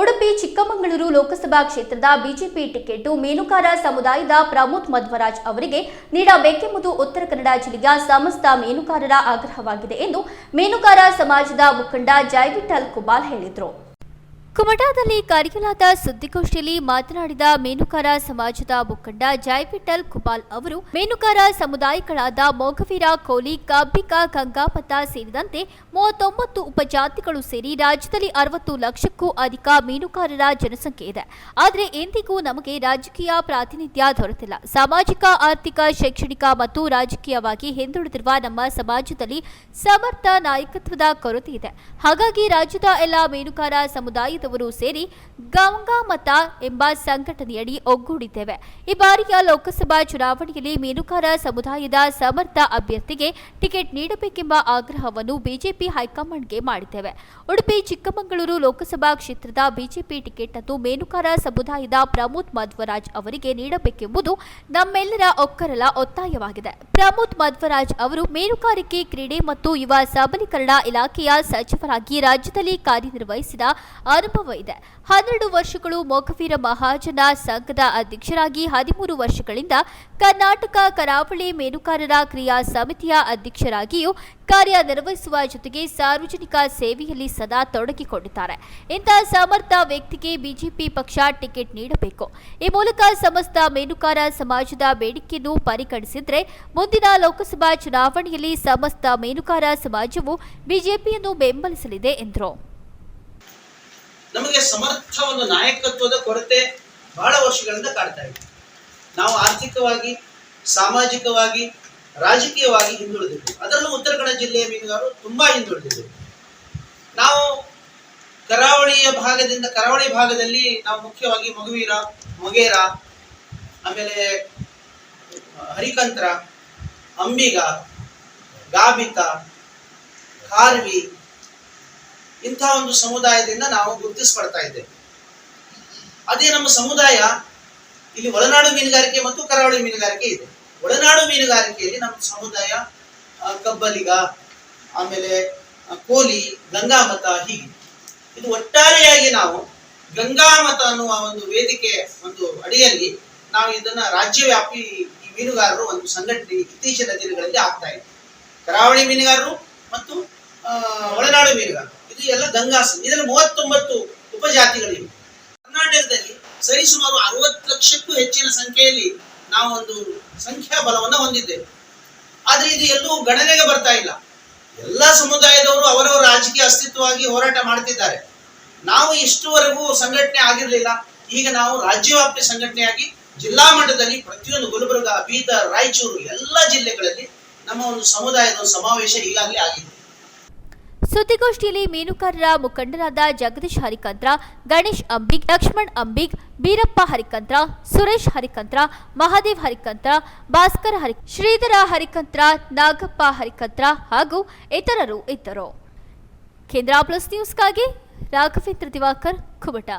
ಉಡುಪಿ ಚಿಕ್ಕಮಗಳೂರು ಲೋಕಸಭಾ ಕ್ಷೇತ್ರದ BJP ticket ಮೇನುಕಾರ ಸಮುದಾಯದ ಪ್ರಮೋದ್ ಮಧ್ವರಾಜ್ ಅವರಿಗೆ ನೀಡಬೇಕೆಂಬುದು ಉತ್ತರ ಕನ್ನಡ ಜಿಲ್ಲೆಯ ಸಮಸ್ತ ಮೇನುಕಾರರ ಆಗ್ರಹವಾಗಿದೆ ಎಂದು ಮೇನುಕಾರ ಸಮಾಜದ ಮುಖಂಡ ಜೈವಿಠಲ್ ಕುಬಾಲ್ ಹೇಳಿದರು. ಕುಮಟಾದಲ್ಲಿ ಕಾರ್ಯಲಾದ ಸುದ್ದಿಗೋಷ್ಠಿಯಲ್ಲಿ ಮಾತನಾಡಿದ ಮೀನುಕಾರ ಸಮಾಜದ ಮುಖಂಡ ಜಯವಿಠಲ್ ಕುಪಾಲ್ ಅವರು, ಮೀನುಕಾರ ಸಮುದಾಯಗಳಾದ ಮೋಘವೀರ ಕೋಲಿ ಕಬ್ಬಿಕ ಗಂಗಾಪತ ಸೇರಿದಂತೆ ಮೂವತ್ತೊಂಬತ್ತು ಉಪಜಾತಿಗಳು ಸೇರಿ ರಾಜ್ಯದಲ್ಲಿ ಅರವತ್ತು ಲಕ್ಷಕ್ಕೂ ಅಧಿಕ ಮೀನುಗಾರರ ಜನಸಂಖ್ಯೆ ಇದೆ. ಆದರೆ ಎಂದಿಗೂ ನಮಗೆ ರಾಜಕೀಯ ಪ್ರಾತಿನಿಧ್ಯ ದೊರೆತಿಲ್ಲ. ಸಾಮಾಜಿಕ, ಆರ್ಥಿಕ, ಶೈಕ್ಷಣಿಕ ಮತ್ತು ರಾಜಕೀಯವಾಗಿ ಹಿಂದುಳಿದಿರುವ ನಮ್ಮ ಸಮಾಜದಲ್ಲಿ ಸಮರ್ಥ ನಾಯಕತ್ವದ ಕೊರತೆ ಇದೆ. ಹಾಗಾಗಿ ರಾಜ್ಯದ ಎಲ್ಲ ಮೀನುಗಾರ ಸಮುದಾಯದವರು ಸೇರಿ ಗಂಗಾ ಮತ ಎಂಬ ಸಂಘಟನೆಯಡಿ ಒಗ್ಗೂಡಿದ್ದೇವೆ. ಈ ಬಾರಿಯ ಲೋಕಸಭಾ ಚುನಾವಣೆಯಲ್ಲಿ ಮೀನುಗಾರ ಸಮುದಾಯದ ಸಮರ್ಥ ಅಭ್ಯರ್ಥಿಗೆ ಟಿಕೆಟ್ ನೀಡಬೇಕೆಂಬ ಆಗ್ರಹವನ್ನು ಬಿಜೆಪಿ ಹೈಕಮಾಂಡ್ಗೆ ಮಾಡಿದ್ದೇವೆ. ಉಡುಪಿ, ಚಿಕ್ಕಮಗಳೂರು ಲೋಕಸಭಾ ಕ್ಷೇತ್ರದ ಬಿಜೆಪಿ ಟಿಕೆಟ್ ಅನ್ನು ಮೇನುಕಾರ ಸಮುದಾಯದ ಪ್ರಮೋದ್ ಮಧ್ವರಾಜ್ ಅವರಿಗೆ ನೀಡಬೇಕೆಂಬುದು ನಮ್ಮೆಲ್ಲರ ಒಕ್ಕರಲ ಒತ್ತಾಯವಾಗಿದೆ. ಪ್ರಮೋದ್ ಮಧ್ವರಾಜ್ ಅವರು ಮೀನುಗಾರಿಕೆ ಕ್ರೀಡೆ ಮತ್ತು ಯುವ ಸಬಲೀಕರಣ ಇಲಾಖೆಯ ಸಚಿವರಾಗಿ ರಾಜ್ಯದಲ್ಲಿ ಕಾರ್ಯನಿರ್ವಹಿಸಿದ ಅನುಭವ ಇದೆ. ಹನ್ನೆರಡು ವರ್ಷಗಳು ಮೊಗವೀರ ಮಹಾಜನ ಸಂಘದ ಅಧ್ಯಕ್ಷರಾಗಿ ಹದಿಮೂರು ವರ್ಷಗಳಿಂದ ಕರ್ನಾಟಕ ಕರಾವಳಿ ಮೀನುಗಾರರ ಕ್ರಿಯಾ ಸಮಿತಿಯ ಅಧ್ಯಕ್ಷರಾಗಿಯೂ ಕಾರ್ಯನಿರ್ವಹಿಸುವ ಜೊತೆಗೆ ಸಾರ್ವಜನಿಕ ಸೇವೆಯಲ್ಲಿ ಸದಾ ತೊಡಗಿಕೊಂಡಿದ್ದಾರೆ. ಇಂತಹ ಸಮರ್ಥ ವ್ಯಕ್ತಿಗೆ ಬಿಜೆಪಿ ಪಕ್ಷ ಟಿಕೆಟ್ ನೀಡಬೇಕು. ಈ ಮೂಲಕ ಸಮಸ್ತ ಮೀನುಗಾರ ಸಮಾಜದ ಬೇಡಿಕೆಯನ್ನು ಪರಿಗಣಿಸಿದ್ರೆ ಮುಂದಿನ ಲೋಕಸಭಾ ಚುನಾವಣೆಯಲ್ಲಿ ಸಮಸ್ತ ಮೀನುಗಾರ ಸಮಾಜವು ಬಿಜೆಪಿಯನ್ನು ಬೆಂಬಲಿಸಲಿದೆ ಎಂದರು. ನಮಗೆ ಸಮರ್ಥ ಒಂದು ನಾಯಕತ್ವದ ಕೊರತೆ ಬಹಳ ವರ್ಷಗಳಿಂದ ಕಾಡ್ತಾ ಇದೆ. ನಾವು ಆರ್ಥಿಕವಾಗಿ, ಸಾಮಾಜಿಕವಾಗಿ ರಾಜಕೀಯವಾಗಿ ಹಿಂದುಳಿದಿದ್ದರು ಅದರಲ್ಲೂ ಉತ್ತರ ಕನ್ನಡ ಜಿಲ್ಲೆಯ ಮೀನುಗಾರರು ತುಂಬಾ ಹಿಂದುಳಿದಿದ್ದರು ನಾವು ಕರಾವಳಿಯ ಭಾಗದಿಂದ, ಕರಾವಳಿ ಭಾಗದಲ್ಲಿ ನಾವು ಮುಖ್ಯವಾಗಿ ಮಗುವೀರ, ಮೊಗೇರ, ಆಮೇಲೆ ಹರಿಕಂತ್ರ, ಅಂಬಿಗ, ಗಾಬಿತ ಕಾರ್ವಿ ಇಂಥ ಒಂದು ಸಮುದಾಯದಿಂದ ನಾವು ಗುರುತಿಸ್ಪಡ್ತಾ ಇದ್ದೇವೆ. ಅದೇ ನಮ್ಮ ಸಮುದಾಯ ಇಲ್ಲಿ ಒಳನಾಡು ಮೀನುಗಾರಿಕೆ ಮತ್ತು ಕರಾವಳಿ ಮೀನುಗಾರಿಕೆ ಇದೆ. ಒಳನಾಡು ಮೀನುಗಾರಿಕೆಯಲ್ಲಿ ನಮ್ಮ ಸಮುದಾಯ ಕಬ್ಬಲಿಗ, ಆಮೇಲೆ ಕೋಲಿ, ಗಂಗಾಮತ ಹೀಗೆ. ಇದು ಒಟ್ಟಾರೆಯಾಗಿ ನಾವು ಗಂಗಾಮತ ಅನ್ನುವ ಒಂದು ವೇದಿಕೆ, ಒಂದು ಅಡಿಯಲ್ಲಿ ನಾವು ಇದನ್ನ ರಾಜ್ಯವ್ಯಾಪಿ ಈ ಮೀನುಗಾರರು ಒಂದು ಸಂಘಟನೆ ಇತ್ತೀಚಿನ ದಿನಗಳಲ್ಲಿ ಆಗ್ತಾ ಇದೆ. ಕರಾವಳಿ ಮೀನುಗಾರರು ಮತ್ತು ಒಳನಾಡು ಮೀನುಗಾರರು. ಇದು ಎಲ್ಲ ಗಂಗಾಸ ಇದರಲ್ಲಿ ಮೂವತ್ತೊಂಬತ್ತು ಉಪಜಾತಿಗಳಿವೆ. ಕರ್ನಾಟಕದಲ್ಲಿ ಸರಿಸುಮಾರು ಅರವತ್ತು ಲಕ್ಷಕ್ಕೂ ಹೆಚ್ಚಿನ ಸಂಖ್ಯೆಯಲ್ಲಿ ನಾವು ಒಂದು ಸಂಖ್ಯಾ ಬಲವನ್ನು ಹೊಂದಿದ್ದೇವೆ. ಆದ್ರೆ ಇದು ಎಲ್ಲೂ ಗಣನೆಗೆ ಬರ್ತಾ ಇಲ್ಲ. ಎಲ್ಲ ಸಮುದಾಯದವರು ಅವರವರ ರಾಜಕೀಯ ಅಸ್ತಿತ್ವವಾಗಿ ಹೋರಾಟ ಮಾಡ್ತಿದ್ದಾರೆ. ನಾವು ಇಷ್ಟುವರೆಗೂ ಸಂಘಟನೆ ಆಗಿರಲಿಲ್ಲ. ಈಗ ನಾವು ರಾಜ್ಯವ್ಯಾಪಿ ಸಂಘಟನೆಯಾಗಿ ಜಿಲ್ಲಾ ಮಟ್ಟದಲ್ಲಿ ಪ್ರತಿಯೊಂದು ಗುಲ್ಬರ್ಗ, ಬೀದರ್, ರಾಯಚೂರು ಎಲ್ಲ ಜಿಲ್ಲೆಗಳಲ್ಲಿ ನಮ್ಮ ಒಂದು ಸಮುದಾಯದ ಸಮಾವೇಶ ಈಗಾಗಲೇ ಆಗಿದೆ. ಸುದ್ದಿಗೋಷ್ಠಿಯಲ್ಲಿ ಮೀನುಗಾರರ ಮುಖಂಡರಾದ ಜಗದೀಶ್ ಹರಿಕಂತ್ರ, ಗಣೇಶ್ ಅಂಬಿಗ್ ಲಕ್ಷ್ಮಣ್ ಅಂಬಿಗ್ ಬೀರಪ್ಪ ಹರಿಕಂತ್ರ, ಸುರೇಶ್ ಹರಿಕಂತ್ರ, ಮಹಾದೇವ್ ಹರಿಕಂತ್ರ, ಭಾಸ್ಕರ್ ಹರಿ, ಶ್ರೀಧರ ಹರಿಕಂತ್ರ, ನಾಗಪ್ಪ ಹರಿಕಂತ್ರ ಹಾಗೂ ಇತರರು ಇದ್ದರು. ಕೇಂದ್ರ ಪ್ಲಸ್ ನ್ಯೂಸ್ಗಾಗಿ ರಾಘವೇಂದ್ರ ದಿವಾಕರ್, ಕುಮಟ.